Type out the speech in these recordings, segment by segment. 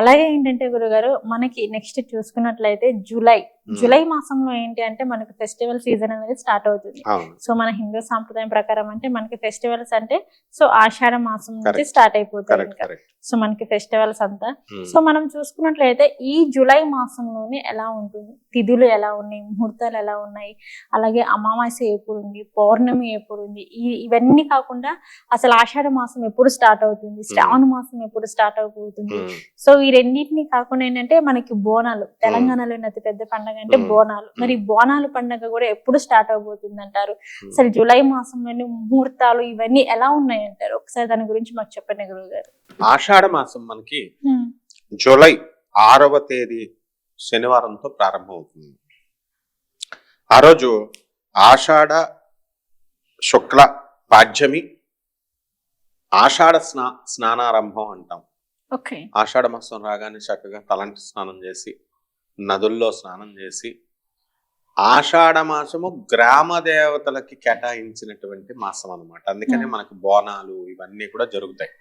అలాగే ఏంటంటే గురుగారు మనకి నెక్స్ట్ చూసుకున్నట్లయితే జూలై జూలై మాసంలో ఏంటి అంటే మనకి ఫెస్టివల్ సీజన్ అనేది స్టార్ట్ అవుతుంది. సో మన హిందూ సాంప్రదాయం ప్రకారం అంటే మనకి ఫెస్టివల్స్ అంటే సో ఆషాఢ మాసం నుంచి. స్టార్ట్ కరెక్ట్ సో మనకి ఫెస్టివల్స్ అంతా. సో మనం చూసుకున్నట్లయితే ఈ జూలై మాసంలోనే ఎలా ఉంటుంది? తిథులు ఎలా ఉన్నాయి? ముహూర్తాలు ఎలా ఉన్నాయి? అలాగే అమావాస్య ఎప్పుడు ఉంది? పౌర్ణమి ఎప్పుడు ఉంది? ఈ ఇవన్నీ కాకుండా అసలు ఆషాఢ మాసం ఎప్పుడు స్టార్ట్ అవుతుంది? శ్రావణ మాసం ఎప్పుడు స్టార్ట్ అవుతుంది? సో ఈ రెండింటిని కాకుండా ఏంటంటే మనకి బోనాలు తెలంగాణలో ఉన్న అతి పెద్ద పండగ అంటే. బోనాలు. మరి బోనాలు పండగ కూడా ఎప్పుడు స్టార్ట్ అవబోతుంది అంటారు అసలు జూలై మాసంలోని ముహూర్తాలు ఇవన్నీ ఎలా ఉన్నాయి అంటారు ఒకసారి దాని గురించి మాకు చెప్పండి గురువు గారు. ఆషాఢ మాసం మనకి జూలై ఆరవ తేదీ శనివారంతో ప్రారంభమవుతుంది. ఆ రోజు ఆషాఢ శుక్ల పాడ్యమి ఆషాఢ స్నా స్నానారంభం అంటాం. ఆషాఢ మాసం రాగానే చక్కగా తలంటి స్నానం చేసి నదుల్లో స్నానం చేసి ఆషాఢ మాసము గ్రామ దేవతలకి కేటాయించినటువంటి మాసం అన్నమాట అందుకని. మనకు బోనాలు ఇవన్నీ కూడా జరుగుతాయి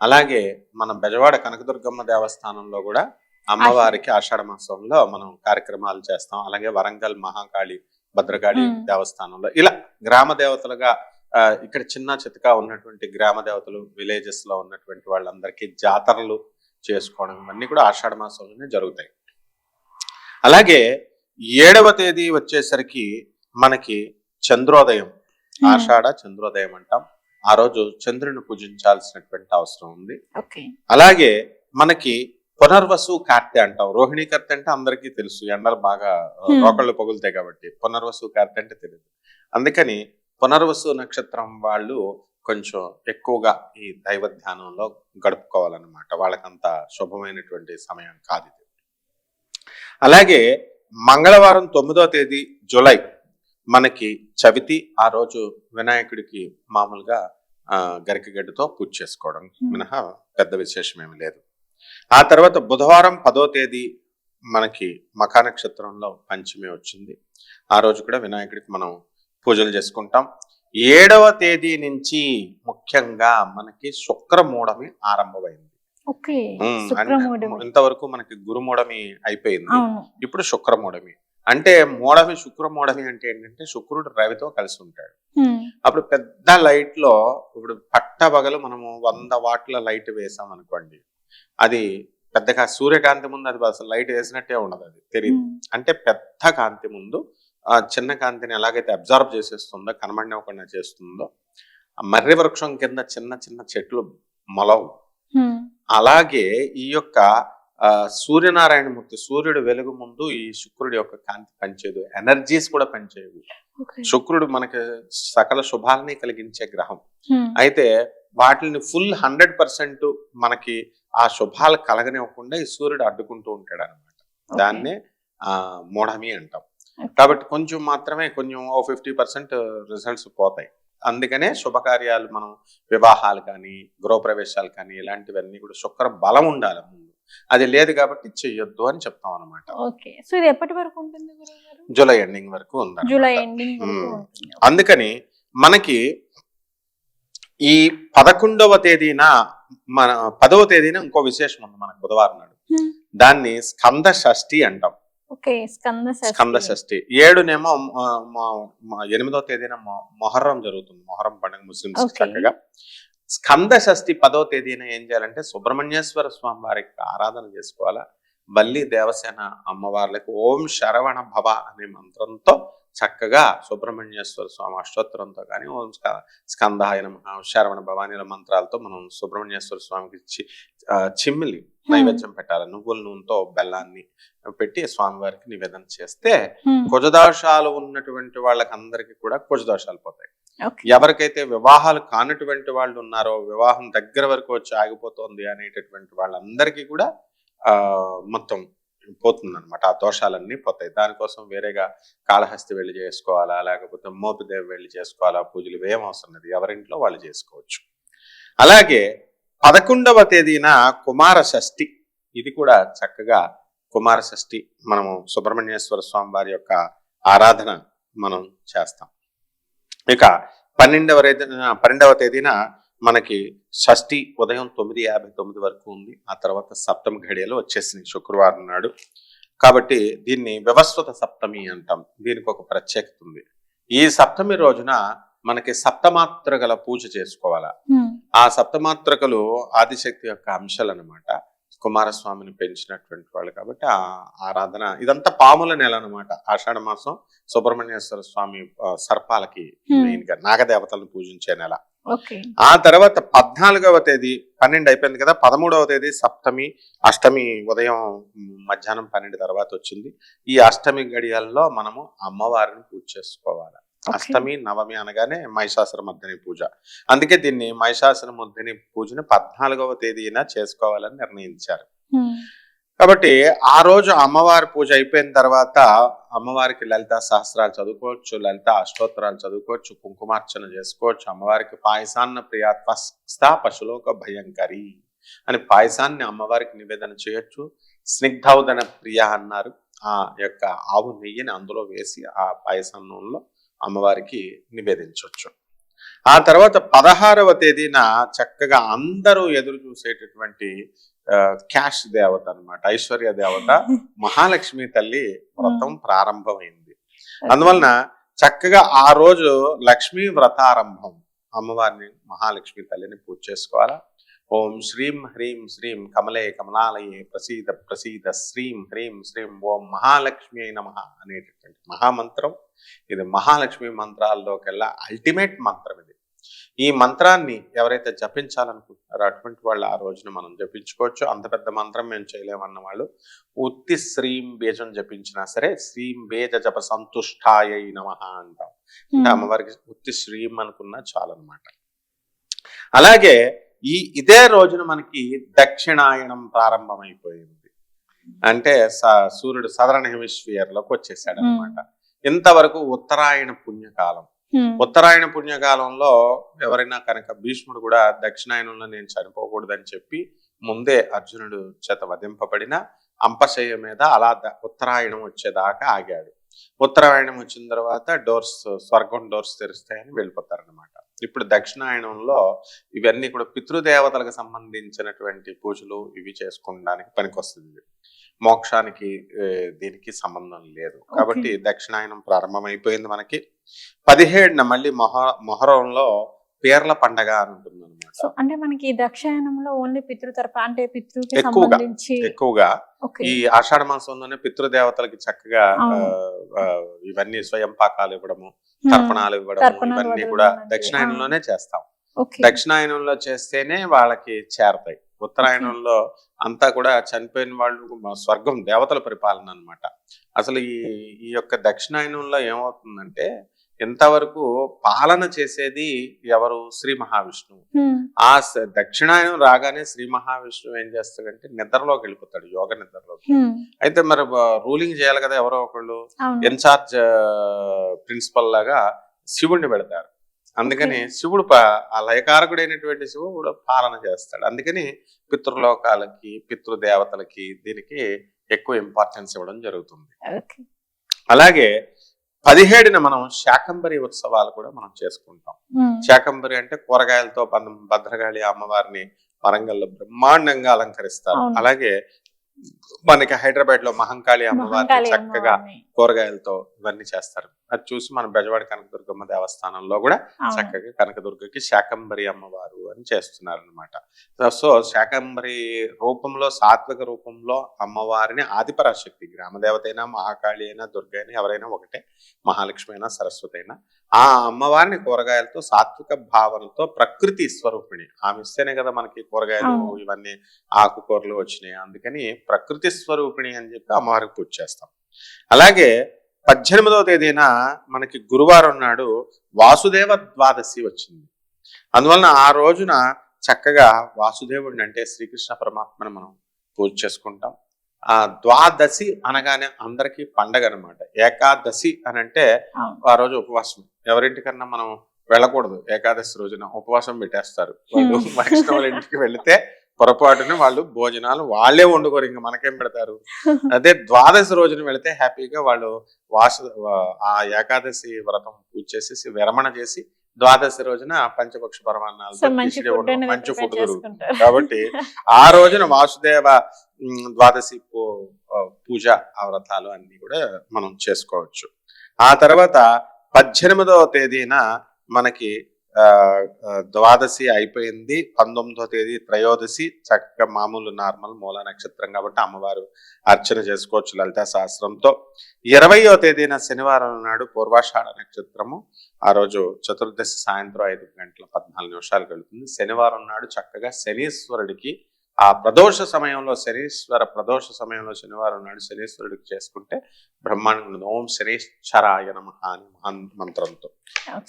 అలాగే మన బెజవాడ కనకదుర్గమ్మ దేవస్థానంలో కూడా అమ్మవారికి ఆషాఢ మాసంలో మనం కార్యక్రమాలు చేస్తాం అలాగే వరంగల్ మహాకాళి భద్రకాళి. దేవస్థానంలో ఇలా గ్రామ దేవతలుగా ఇక్కడ చిన్న చితకా ఉన్నటువంటి గ్రామ దేవతలు విలేజెస్లో ఉన్నటువంటి వాళ్ళందరికీ జాతరలు చేసుకోవడం ఇవన్నీ కూడా ఆషాఢ మాసంలోనే జరుగుతాయి. అలాగే ఏడవ తేదీ వచ్చేసరికి మనకి చంద్రోదయం. ఆషాఢ చంద్రోదయం అంటాం. ఆ రోజు చంద్రుని పూజించాల్సినటువంటి అవసరం ఉంది. అలాగే మనకి పునర్వసు కార్తె అంటాం. రోహిణీ కార్తె అంటే అందరికీ తెలుసు. ఎండలు బాగా. రోకళ్ళు పగులుతాయి కాబట్టి పునర్వసు కార్తె అంటే తెలియదు అందుకని పునర్వసు నక్షత్రం వాళ్ళు కొంచెం ఎక్కువగా ఈ దైవ ధ్యానంలో గడుపుకోవాలన్నమాట. వాళ్ళకంత శుభమైనటువంటి సమయం కాదు ఇది. అలాగే మంగళవారం తొమ్మిదో తేదీ జూలై మనకి చవితి ఆ రోజు వినాయకుడికి మామూలుగా ఆ, గరికగడ్డతో పూజ చేసుకోవడం మినహా పెద్ద విశేషం ఏమి లేదు. ఆ తర్వాత బుధవారం పదో తేదీ మనకి మఖా నక్షత్రంలో పంచమి వచ్చింది. ఆ రోజు కూడా వినాయకుడికి మనం పూజలు చేసుకుంటాం. ఏడవ తేదీ నుంచి ముఖ్యంగా మనకి శుక్రమూఢమి ఆరంభమైంది. ఇంతవరకు మనకి గురుమూఢమి అయిపోయింది. ఇప్పుడు శుక్రమూఢమి. అంటే మూఢమి శుక్రమూఢమి అంటే ఏంటంటే శుక్రుడు రవితో కలిసి ఉంటాడు. అప్పుడు పెద్ద లైట్లో ఇప్పుడు పట్టబగలు మనము వంద వాట్ల లైట్ వేసాం అనుకోండి. అది పెద్దగా సూర్యకాంతి ముందు అది అసలు లైట్ వేసినట్టే ఉండదు అది. తెలియదు. అంటే పెద్ద కాంతి ముందు ఆ చిన్న కాంతిని ఎలాగైతే అబ్జర్వ్ చేసేస్తుందో కనబడినవ్వకుండా చేస్తుందో ఆ మర్రి వృక్షం కింద చిన్న చిన్న చెట్లు మొలవు. అలాగే ఈ యొక్క ఆ, సూర్యనారాయణమూర్తి సూర్యుడు వెలుగు ముందు ఈ శుక్రుడి యొక్క కాంతి పనిచేయదు ఎనర్జీస్ కూడా పనిచేయవు Okay. శుక్రుడు మనకి సకల శుభాలని కలిగించే గ్రహం. అయితే వాటిని ఫుల్ హండ్రెడ్ పర్సెంట్ మనకి ఆ శుభాలు కలగనివ్వకుండా ఈ సూర్యుడు అడ్డుకుంటూ ఉంటాడు అనమాట. దాన్నే ఆ మూఢమి అంటాం. కాబట్టి కొంచెం మాత్రమే కొంచెం ఓ ఫిఫ్టీ పర్సెంట్ రిజల్ట్స్ పోతాయి. అందుకనే శుభకార్యాలు మనం వివాహాలు కానీ గృహప్రవేశాలు కానీ ఇలాంటివన్నీ కూడా శుక్ర బలం ఉండాలి ముందు. అది లేదు కాబట్టి చెయ్యొద్దు అని చెప్తాం అనమాట ఓకే. సో ఇది ఎప్పటి వరకు ఉంటుంది గురువు గారు జూలై ఎండింగ్ వరకు ఉంది జూలై ఎండింగ్ అందుకని మనకి ఈ పదకొండవ తేదీన మన పదవ తేదీన ఇంకో విశేషం ఉంది మనకు బుధవారం నాడు. దాన్ని స్కంద షష్ఠి అంటాం. స్కంద షష్ఠి. స్కంద ఏడునేమో ఎనిమిదో తేదీన మొహర్రం జరుగుతుంది మొహర్రం పండుగ Okay. చక్కగా స్కంద షష్ఠి పదో తేదీన ఏం చేయాలంటే సుబ్రహ్మణ్యేశ్వర స్వామి వారికి ఆరాధన చేసుకోవాలా బల్లి దేవసేన అమ్మవార్లకు ఓం శరవణ భవ అనే మంత్రంతో చక్కగా సుబ్రహ్మణ్యేశ్వర స్వామి అష్టోత్తరంతో కానీ ఓం స్క- స్కందాయ నమః శరవణ భవానీల మంత్రాలతో మనం సుబ్రహ్మణ్యేశ్వర స్వామికి చిమ్మిలి నైవేద్యం పెట్టాలి. నువ్వుల నూనెతో బెల్లాన్ని పెట్టి స్వామివారికి నివేదన చేస్తే. కుజదోషాలు ఉన్నటువంటి వాళ్ళకి అందరికీ కూడా కుజదోషాలు పోతాయి. ఎవరికైతే వివాహాలు కానటువంటి వాళ్ళు ఉన్నారో వివాహం దగ్గర వరకు వచ్చి ఆగిపోతుంది అనేటటువంటి వాళ్ళందరికీ కూడా ఆ మొత్తం పోతుంది అనమాట ఆ దోషాలన్నీ పోతాయి. దానికోసం వేరేగా కాళహస్తి వెళ్ళి చేసుకోవాలా? లేకపోతే మోపిదేవి వెళ్ళి చేసుకోవాలా? పూజలు ఏం అవసరం లేదు. ఎవరింట్లో వాళ్ళు చేసుకోవచ్చు. అలాగే పదకొండవ తేదీన కుమార షష్ఠి ఇది కూడా చక్కగా కుమార షష్ఠి మనము సుబ్రహ్మణ్యేశ్వర స్వామి వారి యొక్క ఆరాధన మనం చేస్తాం. ఇక పన్నెండవ పన్నెండవ తేదీన మనకి షష్ఠి ఉదయం తొమ్మిది యాభై తొమ్మిది వరకు ఉంది. ఆ తర్వాత సప్తమి ఘడియలు వచ్చేసింది శుక్రవారం నాడు. కాబట్టి దీన్ని వ్యవస్వత సప్తమి అంటాం. దీనికి ఒక ప్రత్యేకత ఉంది. ఈ సప్తమి రోజున మనకి సప్తమాత్ర గల పూజ చేసుకోవాలా? ఆ సప్తమాత్రకలు ఆదిశక్తి యొక్క అంశాలు అనమాట కుమారస్వామిని పెంచినటువంటి వాళ్ళు కాబట్టి ఆ ఆరాధన ఇదంతా పాముల నెల అనమాట ఆషాఢ మాసం సుబ్రహ్మణ్యేశ్వర స్వామి సర్పాలకి. మెయిన్గా నాగదేవతలను పూజించే నెల. ఆ తర్వాత పద్నాలుగవ తేదీ పన్నెండు అయిపోయింది కదా పదమూడవ తేదీ సప్తమి అష్టమి ఉదయం మధ్యాహ్నం పన్నెండు తర్వాత వచ్చింది. ఈ అష్టమి గడియల్లో మనము అమ్మవారిని పూజ చేసుకోవాలి. అష్టమి నవమి అనగానే మహిషాసుర మర్దిని పూజ. అందుకే దీన్ని మహిషాసుర మర్దిని పూజని పద్నాలుగవ తేదీన చేసుకోవాలని నిర్ణయించారు. కాబట్టి ఆ రోజు అమ్మవారి పూజ అయిపోయిన తర్వాత అమ్మవారికి లలిత సహస్రాలు చదువుకోవచ్చు లలిత అష్టోత్తరాలు చదువుకోవచ్చు కుంకుమార్చన చేసుకోవచ్చు అమ్మవారికి పాయసాన్న ప్రియ త్వస్థ పశులోక భయంకరి అని పాయసాన్ని అమ్మవారికి నివేదన చేయొచ్చు. స్నిగ్ధౌదన ప్రియ అన్నారు. ఆ యొక్క ఆవు నెయ్యిని అందులో వేసి ఆ పాయసంలో అమ్మవారికి నివేదించవచ్చు. ఆ తర్వాత పదహారవ తేదీన చక్కగా అందరూ ఎదురు చూసేటటువంటి క్యాష్ దేవత అన్నమాట ఐశ్వర్య దేవత మహాలక్ష్మి తల్లి వ్రతం ప్రారంభమైంది. అందువలన చక్కగా ఆ రోజు లక్ష్మీ వ్రతారంభం అమ్మవారిని మహాలక్ష్మి తల్లిని పూజ చేసుకోవాలా? ఓం శ్రీం హ్రీం శ్రీం కమలే కమలాలయే ప్రసీద ప్రసీద శ్రీం హ్రీం శ్రీం ఓం మహాలక్ష్మి నమ అనేటటువంటి మహామంత్రం. ఇది మహాలక్ష్మి మంత్రాల్లోకెల్లా అల్టిమేట్ మంత్రం ఇది. ఈ మంత్రాన్ని ఎవరైతే జపించాలనుకుంటున్నారో అటువంటి వాళ్ళు ఆ రోజున మనం జపించుకోవచ్చు. అంత పెద్ద మంత్రం మేము చేయలేమన్న వాళ్ళు ఉత్తి శ్రీం బీజం జపించినా సరే శ్రీం బీజ జప సంతుష్టాయ నమ అంటాం. ఉమ్, అమ్మవారికి ఉత్తి శ్రీం అనుకున్నా చాలన్నమాట. అలాగే ఈ ఇదే రోజున మనకి దక్షిణాయనం ప్రారంభమైపోయింది. అంటే సూర్యుడు సదరణ హెమిస్ఫియర్లోకి వచ్చేసాడు అనమాట ఇంతవరకు ఉత్తరాయణ పుణ్యకాలం. ఉత్తరాయణ పుణ్యకాలంలో ఎవరైనా కనుక భీష్ముడు కూడా దక్షిణాయనంలో నేను చనిపోకూడదని చెప్పి ముందే అర్జునుడు చేత వధింపబడిన అంపశయ్య మీద అలా ఉత్తరాయణం వచ్చేదాకా ఆగాడు. ఉత్తరాయణం వచ్చిన తర్వాత డోర్స్ స్వర్గం డోర్స్ తెరుస్తాయని వెళ్ళిపోతారనమాట. ఇప్పుడు దక్షిణాయనంలో ఇవన్నీ కూడా పితృదేవతలకు సంబంధించినటువంటి పూజలు ఇవి చేసుకోవడానికి పనికొస్తుంది. మోక్షానికి దీనికి సంబంధం లేదు. కాబట్టి దక్షిణాయనం ప్రారంభమైపోయింది మనకి. పదిహేడున మళ్ళీ మొహ మొహరంలో పేర్ల పండగ అని ఉంటుంది సో అంటే మనకి ఈ దక్షాయనంలో ఓన్లీ పితృ తరపు అంటే పితృకి ఎక్కువగా, ఎక్కువగా. ఈ ఆషాఢ మాసంలోనే పితృదేవతలకి చక్కగా ఇవన్నీ స్వయం పాకాలు ఇవ్వడము తర్పణాలు తర్పణాలు ఇవన్నీ ఇవ్వడం కూడా. దక్షిణాయనంలోనే చేస్తాం. దక్షిణాయనంలో చేస్తేనే వాళ్ళకి చేరతాయి. ఉత్తరాయణంలో అంతా కూడా చనిపోయిన వాళ్ళు స్వర్గం దేవతల పరిపాలన అన్నమాట. అసలు ఈ ఈ యొక్క దక్షిణాయనంలో ఏమవుతుందంటే ఇంతవరకు పాలన చేసేది ఎవరు? శ్రీ మహావిష్ణువు. ఆ దక్షిణాయనం రాగానే శ్రీ మహావిష్ణువు ఏం చేస్తాడంటే నిద్రలోకి వెళ్ళిపోతాడు యోగ నిద్రలోకి. అయితే మరి రూలింగ్ చేయాలి కదా ఎవరో ఒకళ్ళు. ఇన్ఛార్జ్ ప్రిన్సిపల్ లాగా శివుణ్ణి పెడతారు. అందుకని. శివుడు ఆ లయకారకుడైనటువంటి శివుడు పాలన చేస్తాడు. అందుకని పితృలోకాలకి పితృదేవతలకి దీనికి ఎక్కువ ఇంపార్టెన్స్ ఇవ్వడం జరుగుతుంది. అలాగే పదిహేడున మనం శాకంబరి ఉత్సవాలు కూడా మనం చేసుకుంటాం. శాకంబరి అంటే కూరగాయలతో భద్రకాళి అమ్మవారిని వరంగల్లో బ్రహ్మాండంగా అలంకరిస్తారు. అలాగే మనకి హైదరాబాద్లో మహంకాళి అమ్మవారిని చక్కగా. కూరగాయలతో ఇవన్నీ చేస్తారు అది చూసి మన బెజవాడ కనకదుర్గమ్మ దేవస్థానంలో కూడా. చక్కగా కనకదుర్గకి శాకంబరి అమ్మవారు అని చేస్తున్నారు అనమాట సో శాకంబరి రూపంలో సాత్విక రూపంలో అమ్మవారిని ఆదిపరాశక్తి గ్రామదేవత అయినా మహాకాళి అయినా దుర్గ అయినా ఎవరైనా ఒకటే మహాలక్ష్మి అయినా సరస్వతి అయినా ఆ అమ్మవారిని కూరగాయలతో సాత్విక భావనతో ప్రకృతి స్వరూపిణి ఆమె ఇస్తేనే కదా మనకి కూరగాయలు. ఇవన్నీ ఆకుకూరలు వచ్చినాయి అందుకని ప్రకృతి స్వరూపిణి అని చెప్పి అమ్మవారికి పూజ చేస్తాం. అలాగే పద్దెనిమిదవ తేదీన మనకి గురువారం నాడు వాసుదేవ ద్వాదశి వచ్చింది. అందువలన ఆ రోజున చక్కగా వాసుదేవుడిని అంటే శ్రీకృష్ణ పరమాత్మని మనం పూజ చేసుకుంటాం. ఆ ద్వాదశి అనగానే అందరికీ పండగ అనమాట ఏకాదశి అని అంటే. ఆ రోజు ఉపవాసం ఎవరింటికన్నా మనం వెళ్ళకూడదు. ఏకాదశి రోజున ఉపవాసం పెట్టేస్తారు. వాళ్ళు. వైష్ణవుల ఇంటికి వెళితే పొరపాటున వాళ్ళు భోజనాలు వాళ్ళే వండుకోరు ఇంకా మనకేం పెడతారు? అదే ద్వాదశి రోజున వెళితే హ్యాపీగా వాళ్ళు వాస ఆ ఏకాదశి వ్రతం పూజ చేసేసి విరమణ చేసి ద్వాదశి రోజున పంచపక్ష పరమాన్నాలు మంచి ఫుడ్ కాబట్టి ఆ రోజున వాసుదేవ ద్వాదశి పూజ ఆ వ్రతాలు అన్ని కూడా మనం చేసుకోవచ్చు. ఆ తర్వాత పద్దెనిమిదవ తేదీన మనకి ద్వాదశి అయిపోయింది. పంతొమ్మిదవ తేదీ త్రయోదశి. చక్కగా మామూలు నార్మల్ మూల నక్షత్రం కాబట్టి అమ్మవారు అర్చన చేసుకోవచ్చు లలితా సహస్రంతో. ఇరవయో తేదీన శనివారం నాడు పూర్వాషాఢ నక్షత్రము. ఆ రోజు చతుర్దశి సాయంత్రం ఐదు గంటల పద్నాలుగు నిమిషాలు వెళుతుంది శనివారం నాడు చక్కగా శనీశ్వరుడికి ఆ ప్రదోష సమయంలో శనీశ్వర ప్రదోష సమయంలో శనివారం నాడు శనీశ్వరుడికి చేసుకుంటే బ్రహ్మాండంగా ఓం శనీశ్వరాయ నమ అని మంత్రంతో.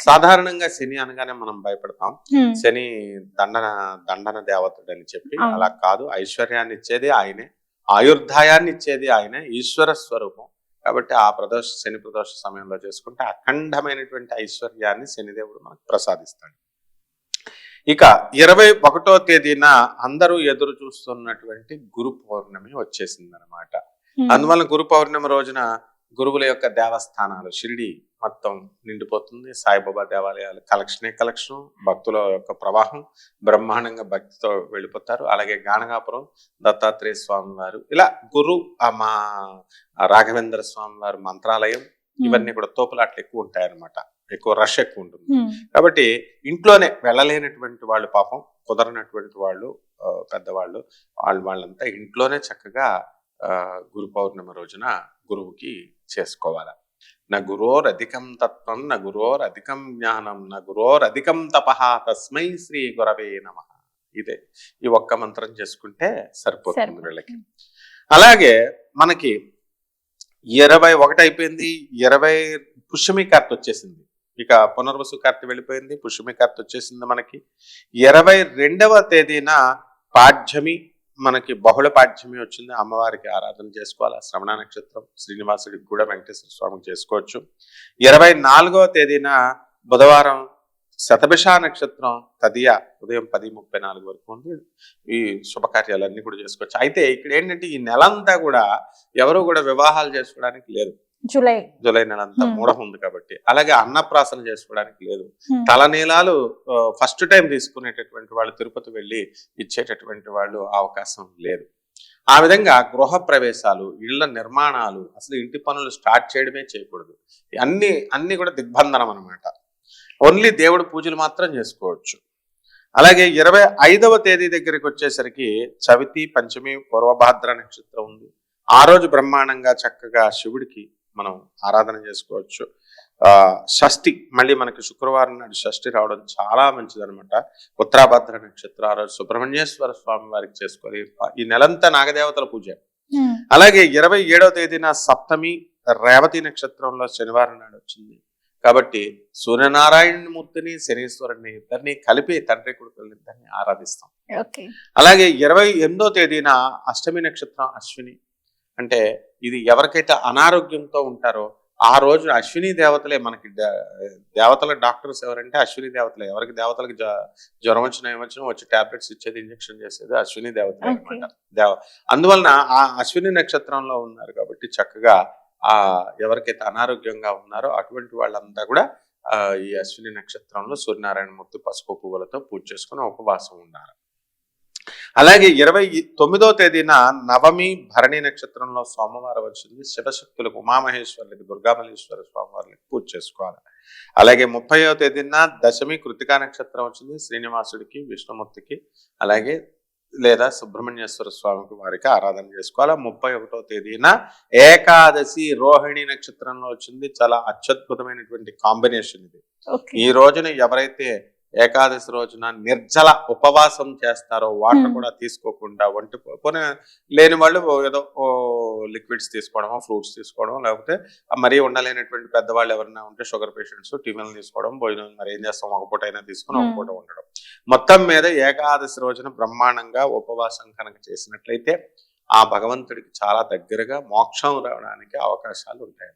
సాధారణంగా శని అనగానే మనం భయపడతాం. శని దండన దండన దేవతడు అని చెప్పి. అలా కాదు. ఐశ్వర్యాన్ని ఇచ్చేది ఆయనే. ఆయుర్దాయాన్ని ఇచ్చేది ఆయనే. ఈశ్వర స్వరూపం. కాబట్టి ఆ ప్రదోష శని ప్రదోష సమయంలో చేసుకుంటే అఖండమైనటువంటి ఐశ్వర్యాన్ని శనిదేవుడు మనకు ప్రసాదిస్తాడు. ఇక ఇరవై ఒకటో తేదీన అందరూ ఎదురు చూస్తున్నటువంటి గురు పౌర్ణమి వచ్చేసింది అనమాట Hmm. అందువల్ల గురు పౌర్ణమి రోజున గురువుల యొక్క దేవస్థానాలు షిరిడి మొత్తం నిండిపోతుంది సాయిబాబా దేవాలయాలు కలెక్షనే కలెక్షన్ భక్తుల యొక్క ప్రవాహం బ్రహ్మాండంగా భక్తితో వెళ్ళిపోతారు అలాగే గానగాపురం దత్తాత్రేయ స్వామి వారు ఇలా గురు ఆ మా రాఘవేంద్ర స్వామి వారి మంత్రాలయం. ఇవన్నీ కూడా తోపులాట్లు ఎక్కువ ఉంటాయి అన్నమాట ఎక్కువ రష్ ఎక్కువ ఉంటుంది. కాబట్టి ఇంట్లోనే వెళ్ళలేనటువంటి వాళ్ళు పాపం కుదరనటువంటి వాళ్ళు పెద్దవాళ్ళు వాళ్ళు వాళ్ళంతా ఇంట్లోనే చక్కగా ఆ, గురు పౌర్ణమి రోజున గురువుకి చేసుకోవాలి. నా గురోర్ అధికం తత్వం నా గురోర్ అధికం జ్ఞానం నా గురోర్ అధికం తపహ తస్మై శ్రీ గురవే నమ. ఇదే. ఈ ఒక్క మంత్రం చేసుకుంటే సరిపోతుంది సరిపోతుంది. వీళ్ళకి అలాగే మనకి ఇరవై ఒకటి అయిపోయింది ఇరవై పుష్యమి కార్తె వచ్చేసింది ఇక పునర్వసు కార్తె వెళ్ళిపోయింది పుష్యమి కార్తె వచ్చేసింది మనకి. ఇరవై రెండవ తేదీన పాఠ్యమి మనకి బహుళ పాఠ్యమి వచ్చింది. అమ్మవారికి ఆరాధన చేసుకోవాలి? శ్రవణ నక్షత్రం శ్రీనివాసుడికి కూడా వెంకటేశ్వర స్వామికి చేసుకోవచ్చు. ఇరవై నాలుగవ తేదీన బుధవారం శతభిష నక్షత్రం తదియ ఉదయం పది ముప్పై నాలుగు వరకు ఉంది. ఈ శుభకార్యాలన్నీ కూడా చేసుకోవచ్చు. అయితే ఇక్కడ ఏంటంటే ఈ నెలంతా కూడా ఎవరు కూడా వివాహాలు చేసుకోవడానికి లేదు జూలై. జూలై నెలంతా Hmm. మూఢం ఉంది కాబట్టి. అలాగే అన్నప్రాసన చేసుకోవడానికి లేదు. తలనీలాలు ఫస్ట్ టైం తీసుకునేటటువంటి వాళ్ళు తిరుపతి వెళ్ళి ఇచ్చేటటువంటి వాళ్ళు అవకాశం లేదు. ఆ విధంగా గృహ ప్రవేశాలు ఇళ్ళ నిర్మాణాలు అసలు ఇంటి పనులు స్టార్ట్ చేయడమే చేయకూడదు. అన్ని అన్ని కూడా దిగ్బంధనం అనమాట ఓన్లీ దేవుడి పూజలు మాత్రం చేసుకోవచ్చు. అలాగే ఇరవై ఐదవ తేదీ దగ్గరికి వచ్చేసరికి చవితి పంచమి పూర్వభాద్ర నక్షత్రం ఉంది. ఆ రోజు బ్రహ్మాండంగా చక్కగా శివుడికి మనం ఆరాధన చేసుకోవచ్చు. ఆ షష్ఠి మళ్ళీ మనకి శుక్రవారం నాడు షష్ఠి రావడం చాలా మంచిది అనమాట ఉత్తరాభద్ర నక్షత్రం ఆ రోజు సుబ్రహ్మణ్యేశ్వర స్వామి వారికి చేసుకోవాలి ఈ నెలంతా నాగదేవతల పూజ. అలాగే ఇరవై ఏడవ తేదీన సప్తమి రేవతి నక్షత్రంలో శనివారం నాడు వచ్చింది. కాబట్టి సూర్యనారాయణ మూర్తిని శనీశ్వరుని ఇద్దరిని కలిపి తండ్రి కొడుకులని ఇద్దరిని ఆరాధిస్తాం. అలాగే ఇరవై ఎనిమిదో తేదీన అష్టమి నక్షత్రం అశ్విని. అంటే ఇది ఎవరికైతే అనారోగ్యంతో ఉంటారో ఆ రోజు అశ్విని దేవతలే మనకి దేవతల డాక్టర్స్ ఎవరంటే అశ్విని దేవతలే. ఎవరికి దేవతలకు జ్వ- జ్వరం వచ్చినా ఏమొచ్చినా వచ్చి టాబ్లెట్స్ ఇచ్చేది ఇంజెక్షన్ చేసేది అశ్విని దేవతలే. అనమాట దేవ అందువలన ఆ అశ్విని నక్షత్రంలో ఉన్నారు కాబట్టి చక్కగా ఆ ఎవరికైతే అనారోగ్యంగా ఉన్నారో అటువంటి వాళ్ళంతా కూడా ఈ అశ్విని నక్షత్రంలో సూర్యనారాయణ మూర్తి పసుపు పువ్వులతో పూజ చేసుకుని ఉపవాసం ఉన్నారు. అలాగే ఇరవై తొమ్మిదో తేదీన నవమి భరణి నక్షత్రంలో సోమవారం వచ్చింది. శివశక్తులకు ఉమామహేశ్వరులకి దుర్గామల్లేశ్వర స్వామివారికి పూజ చేసుకోవాలి. అలాగే ముప్పైవ తేదీన దశమి కృతికా నక్షత్రం వచ్చింది. శ్రీనివాసుడికి విష్ణుమూర్తికి అలాగే లేదా సుబ్రహ్మణ్యేశ్వర స్వామికి వారికి ఆరాధన చేసుకోవాలి. ముప్పై ఒకటో తేదీన ఏకాదశి రోహిణి నక్షత్రంలో వచ్చింది. చాలా అత్యద్భుతమైనటువంటి కాంబినేషన్ ఇది. ఈ రోజున ఎవరైతే ఏకాదశి రోజున నిర్జల ఉపవాసం చేస్తారో వాటర్ Hmm. కూడా తీసుకోకుండా ఒంటి పోనీ లేని వాళ్ళు ఏదో లిక్విడ్స్ తీసుకోవడమో ఫ్రూట్స్ తీసుకోవడం లేకపోతే మరీ ఉండలేనటువంటి పెద్దవాళ్ళు ఎవరైనా ఉంటే షుగర్ పేషెంట్స్ టిఫిన్ తీసుకోవడం భోజనం మరి ఏం చేస్తాం ఒక పూట అయినా తీసుకుని ఒక Hmm. పూట ఉండడం మొత్తం మీద ఏకాదశి రోజున బ్రహ్మాండంగా ఉపవాసం కనుక చేసినట్లయితే ఆ భగవంతుడికి చాలా దగ్గరగా మోక్షం రావడానికి అవకాశాలు ఉంటాయి